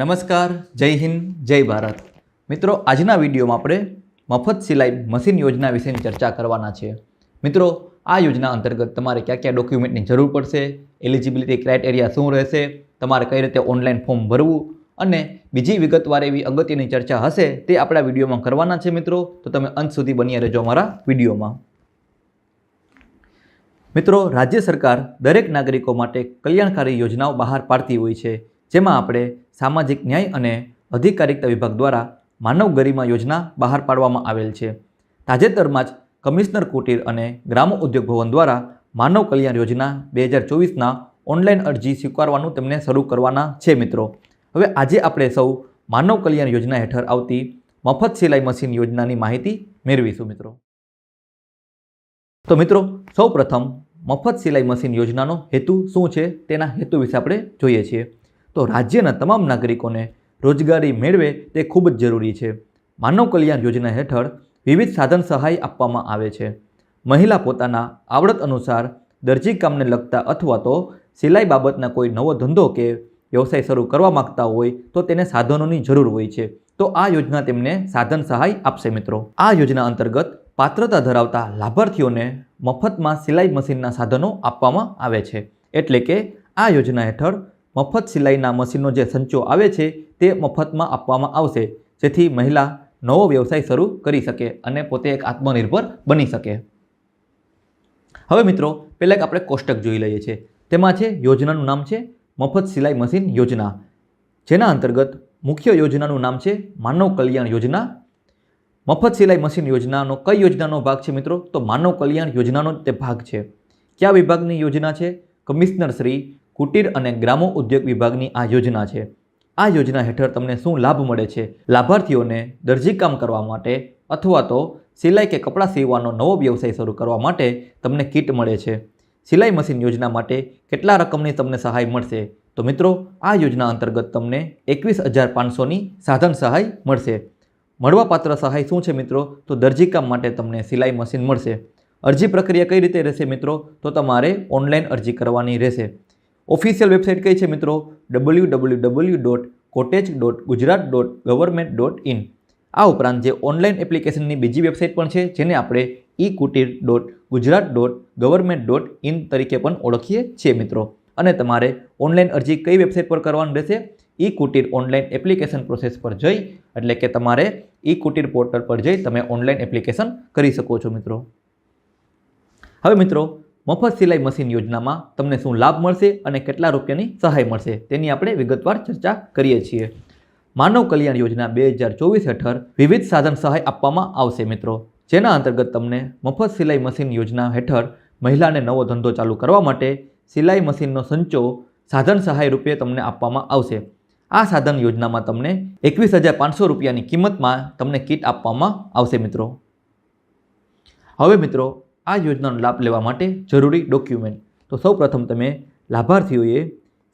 નમસ્કાર, જય હિન્દ, જય ભારત. મિત્રો, આજના વિડીયોમાં આપણે મફત સિલાઈ મશીન યોજના વિશેની ચર્ચા કરવાના છે. મિત્રો, આ યોજના અંતર્ગત તમારે કયા કયા ડોક્યુમેન્ટની જરૂર પડશે, એલિજિબિલિટી ક્રાઇટેરિયા શું રહેશે, તમારે કઈ રીતે ઓનલાઈન ફોર્મ ભરવું, અને બીજી વિગતવાર એવી અગત્યની ચર્ચા હશે તે આપણા વિડીયોમાં કરવાના છે, મિત્રો. તો તમે અંત સુધી બન્યા રહેજો અમારા વિડીયોમાં. મિત્રો, રાજ્ય સરકાર દરેક નાગરિકો માટે કલ્યાણકારી યોજનાઓ બહાર પાડતી હોય છે, જેમાં આપણે સામાજિક ન્યાય અને અધિકારિકતા વિભાગ દ્વારા માનવ ગરિમા યોજના બહાર પાડવામાં આવેલ છે. તાજેતરમાં જ કમિશનર કુટીર અને ગ્રામ ઉદ્યોગ ભવન દ્વારા માનવ કલ્યાણ યોજના બે હજાર ચોવીસના ઓનલાઈન અરજી સ્વીકારવાનું તેમને શરૂ કરવાના છે મિત્રો. હવે આજે આપણે સૌ માનવ કલ્યાણ યોજના હેઠળ આવતી મફત સિલાઈ મશીન યોજનાની માહિતી મેળવીશું મિત્રો. તો મિત્રો સૌ મફત સિલાઈ મશીન યોજનાનો હેતુ શું છે? તેના હેતુ વિશે આપણે જોઈએ છીએ. તો રાજ્યના તમામ નાગરિકોને રોજગારી મેળવે તે ખૂબ જ જરૂરી છે. માનવ કલ્યાણ યોજના હેઠળ વિવિધ સાધન સહાય આપવામાં આવે છે. મહિલા પોતાના આવડત અનુસાર દરજી કામને લગતા અથવા તો સિલાઈ બાબતના કોઈ નવો ધંધો કે વ્યવસાય શરૂ કરવા માગતા હોય તો તેને સાધનોની જરૂર હોય છે. તો આ યોજના તેમને સાધન સહાય આપશે મિત્રો. આ યોજના અંતર્ગત પાત્રતા ધરાવતા લાભાર્થીઓને મફતમાં સિલાઈ મશીનના સાધનો આપવામાં આવે છે. એટલે કે આ યોજના હેઠળ મફત સિલાઈના મશીનનો જે સંચો આવે છે તે મફતમાં આપવામાં આવશે, જેથી મહિલા નવો વ્યવસાય શરૂ કરી શકે અને પોતે એક આત્મનિર્ભર બની શકે. હવે મિત્રો, પહેલાં એક આપણે કોષ્ટક જોઈ લઈએ છીએ. તેમાં છે યોજનાનું નામ છે મફત સિલાઈ મશીન યોજના. જેના અંતર્ગત મુખ્ય યોજનાનું નામ છે માનવ કલ્યાણ યોજના. મફત સિલાઈ મશીન યોજનાનો કઈ યોજનાનો ભાગ છે મિત્રો? તો માનવ કલ્યાણ યોજનાનો તે ભાગ છે. કયા વિભાગની યોજના છે? કમિશનર શ્રી કુટીર અને ગ્રામો ઉદ્યોગ વિભાગની આ યોજના છે. આ યોજના હેઠળ તમને શું લાભ મળે છે? લાભાર્થીઓને દરજીકામ કરવા માટે અથવા તો સિલાઈ કે કપડાં સીવવાનો નવો વ્યવસાય શરૂ કરવા માટે તમને કીટ મળે છે. સિલાઈ મશીન યોજના માટે કેટલા રકમની તમને સહાય મળશે? તો મિત્રો, આ યોજના અંતર્ગત તમને એકવીસ હજાર પાંચસોની સાધન સહાય મળશે. મળવાપાત્ર સહાય શું છે મિત્રો? તો દરજીકામ માટે તમને સિલાઈ મશીન મળશે. અરજી પ્રક્રિયા કઈ રીતે રહેશે મિત્રો? તો તમારે ઓનલાઈન અરજી કરવાની રહેશે. ઓફિશિયલ વેબસાઇટ કઈ છે મિત્રો? W W W dot cottage dot Gujarat dot government dot in આ ઉપરાંત જે ઓનલાઈન એપ્લિકેશનની બીજી વેબસાઇટ પણ છે, જેને આપણે e Kutir dot Gujarat dot government dot in તરીકે પણ ઓળખીએ છીએ મિત્રો. અને તમારે ઓનલાઈન અરજી કઈ વેબસાઇટ પર કરવાની રહેશે? E Kutir online application process પર જઈ, એટલે કે તમારે ઈ કુટીર પોર્ટલ પર જઈ તમે ઓનલાઈન એપ્લિકેશન કરી શકો છો મિત્રો. હવે મિત્રો મફત સિલાઈ મશીન યોજનામાં તમને શું લાભ મળશે અને કેટલા રૂપિયાની સહાય મળશે તેની આપણે વિગતવાર ચર્ચા કરીએ છીએ. માનવ કલ્યાણ યોજના બે હજાર ચોવીસ હેઠળ વિવિધ સાધન સહાય આપવામાં આવશે મિત્રો. જેના અંતર્ગત તમને મફત સિલાઈ મશીન યોજના હેઠળ મહિલાને નવો ધંધો ચાલુ કરવા માટે સિલાઈ મશીનનો સંચો સાધન સહાય રૂપે તમને આપવામાં આવશે. આ સાધન યોજનામાં તમને એકવીસ હજાર પાંચસો રૂપિયાની કિંમતમાં તમને કીટ આપવામાં આવશે મિત્રો. હવે મિત્રો આ યોજનાનો લાભ લેવા માટે જરૂરી ડોક્યુમેન્ટ. તો સૌપ્રથમ તમે લાભાર્થીઓએ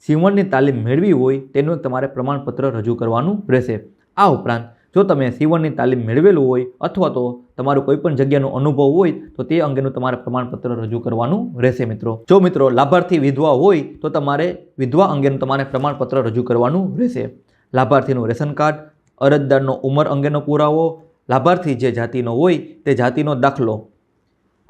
સીવણની તાલીમ મેળવી હોય તેનું તમારે પ્રમાણપત્ર રજૂ કરવાનું રહેશે. આ ઉપરાંત જો તમે સીવણની તાલીમ મેળવેલું હોય અથવા તો તમારું કોઈપણ જગ્યાનો અનુભવ હોય તો તે અંગેનું તમારે પ્રમાણપત્ર રજૂ કરવાનું રહેશે મિત્રો. જો મિત્રો લાભાર્થી વિધવા હોય તો તમારે વિધવા અંગેનું તમારે પ્રમાણપત્ર રજૂ કરવાનું રહેશે. લાભાર્થીનું રેશન કાર્ડ, અરજદારનો ઉંમર અંગેનો પુરાવો, લાભાર્થી જે જાતિનો હોય તે જાતિનો દાખલો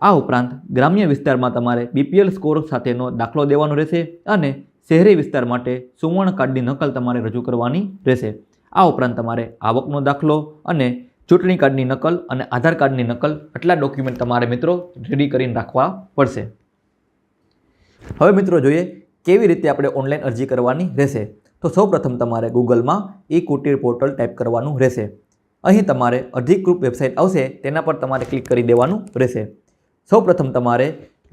આ ઉપરાંત ગ્રામ્ય વિસ્તારમાં તમારે બીપીએલ સ્કોર સાથેનો દાખલો દેવાનો રહેશે અને શહેરી વિસ્તાર માટે સુવર્ણ કાર્ડની નકલ તમારે રજૂ કરવાની રહેશે. આ ઉપરાંત તમારે આવકનો દાખલો અને ચૂંટણી કાર્ડની નકલ અને આધાર કાર્ડની નકલ આટલા ડોક્યુમેન્ટ તમારે મિત્રો રેડી કરીને રાખવા પડશે. હવે મિત્રો જોઈએ કેવી રીતે આપણે ઓનલાઈન અરજી કરવાની રહેશે. તો સૌપ્રથમ તમારે ગૂગલમાં ઈ કુટીર પોર્ટલ ટાઈપ કરવાનું રહેશે. અહીં તમારે અધિકૃત વેબસાઇટ આવશે, તેના પર તમારે ક્લિક કરી દેવાનું રહેશે. સૌપ્રથમ તમારે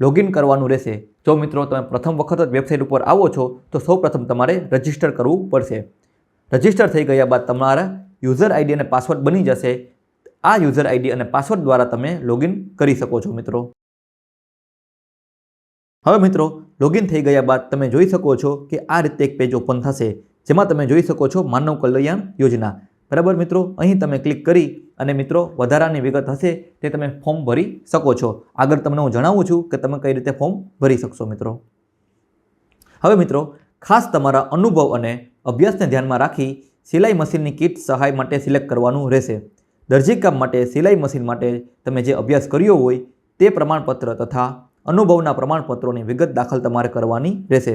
લોગિન કરવાનું રહેશે. જો મિત્રો તમે પ્રથમ વખત જ વેબસાઇટ ઉપર આવો છો, તો સૌપ્રથમ તમારે રજિસ્ટર કરવું પડશે. રજિસ્ટર થઈ ગયા બાદ તમારા યુઝર આઈડી અને પાસવર્ડ બની જશે. આ યુઝર આઈડી અને પાસવર્ડ દ્વારા તમે લોગિન કરી શકો છો મિત્રો. હવે મિત્રો લોગિન થઈ ગયા બાદ તમે જોઈ શકો છો કે આ રીતે એક પેજ ઓપન થશે, જેમાં તમે જોઈ શકો છો માનવ કલ્યાણ યોજના. બરાબર મિત્રો? અહીં તમે ક્લિક કરી અને મિત્રો, વધારાની વિગત હશે તે તમે ફોર્મ ભરી શકો છો. આગળ તમને હું જણાવું છું કે તમે કઈ રીતે ફોર્મ ભરી શકશો મિત્રો. હવે મિત્રો, ખાસ તમારા અનુભવ અને અભ્યાસને ધ્યાનમાં રાખી સિલાઈ મશીનની કીટ સહાય માટે સિલેક્ટ કરવાનું રહેશે. દરજીકામ માટે સિલાઈ મશીન માટે તમે જે અભ્યાસ કર્યો હોય તે પ્રમાણપત્ર તથા અનુભવના પ્રમાણપત્રોની વિગત દાખલ તમારે કરવાની રહેશે.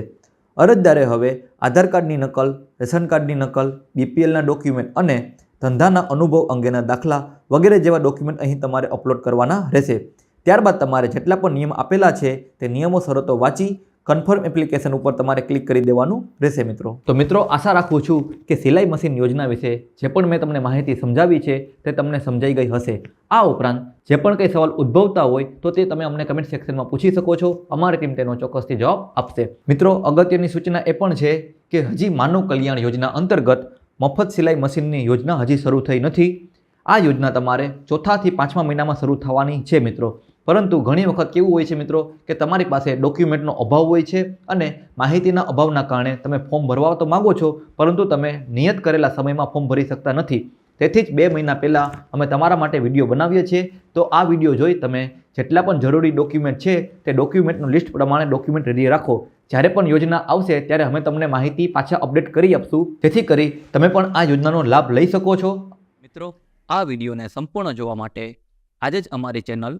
અરજદારે હવે આધાર કાર્ડની નકલ, રેશન કાર્ડની નકલ, બીપીએલના ડોક્યુમેન્ટ અને ધંધાના અનુભવ અંગેના દાખલા વગેરે જેવા ડોક્યુમેન્ટ અહીં તમારે અપલોડ કરવાના રહેશે. ત્યારબાદ તમારે જેટલા પણ નિયમ આપેલા છે તે નિયમો શરતો વાંચી કન્ફર્મ એપ્લિકેશન ઉપર તમારે ક્લિક કરી દેવાનું રહેશે મિત્રો. તો મિત્રો, આશા રાખું છું કે સિલાઈ મશીન યોજના વિશે જે પણ મેં તમને માહિતી સમજાવી છે, તે તમને સમજાઈ ગઈ હશે. આ ઉપરાંત, જે પણ કંઈ સવાલ ઉદ્ભવતા હોય, તો તે તમે અમને કમેન્ટ સેક્શનમાં પૂછી શકો છો. અમારી ટીમ તેનો ચોક્કસથી જવાબ આપશે. મિત્રો, અગત્યની સૂચના એ પણ છે કે હજી માનવ કલ્યાણ યોજના અંતર્ગત મફત સિલાઈ મશીનની યોજના હજી શરૂ થઈ નથી. આ યોજના તમારે ચોથાથી પાંચમા મહિનામાં શરૂ થવાની છે મિત્રો. પરંતુ ઘણી વખત કેવું હોય છે મિત્રો કે તમારી પાસે ડોક્યુમેન્ટનો અભાવ હોય છે અને માહિતીના અભાવના કારણે તમે ફોર્મ ભરવા તો માગો છો, પરંતુ તમે નિયત કરેલા સમયમાં ફોર્મ ભરી શકતા નથી. તેથી જ બે મહિના પહેલાં અમે તમારા માટે વીડિયો બનાવીએ છીએ. તો આ વીડિયો જોઈ તમે જેટલા પણ જરૂરી ડોક્યુમેન્ટ છે તે ડોક્યુમેન્ટનું લિસ્ટ પ્રમાણે ડોક્યુમેન્ટ રેડી રાખો. જ્યારે પણ યોજના આવશે ત્યારે અમે તમને માહિતી પાછા અપડેટ કરી આપશું. જેથી કરી તમે પણ આ યોજનાનો લાભ લઈ શકો છો. મિત્રો, આ વિડીયોને સંપૂર્ણ જોવા માટે આજે જ અમારી channel